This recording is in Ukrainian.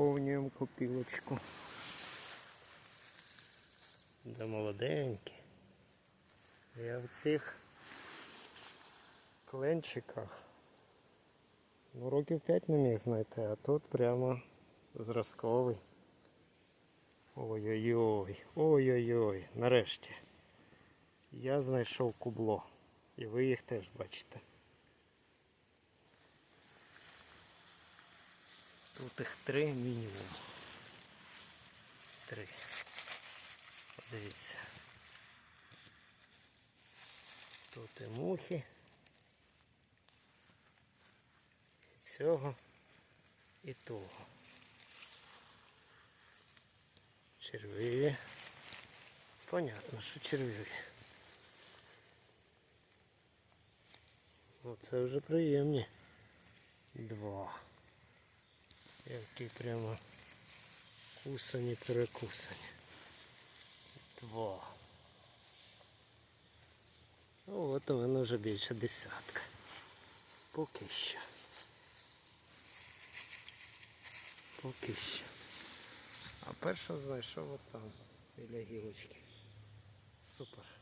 Наповнюємо копілочку. Да молоденькі. Я в цих кленчиках ну, років 5 не міг знайти, а тут прямо зразковий. Ой-ой-ой, ой-ой-ой, нарешті. Я знайшов кубло. І ви їх теж бачите. Тут їх три мінімум. Три. Подивіться. Тут і мухи. І цього, і того. Червиві. Понятно, що червиві. Оце вже приємні. Два. Які прямо кусані, перекусані. Два. Ну от у мене вже більше десятка. Поки що. Поки що. А першого знайшов от там, біля гілочки. Супер.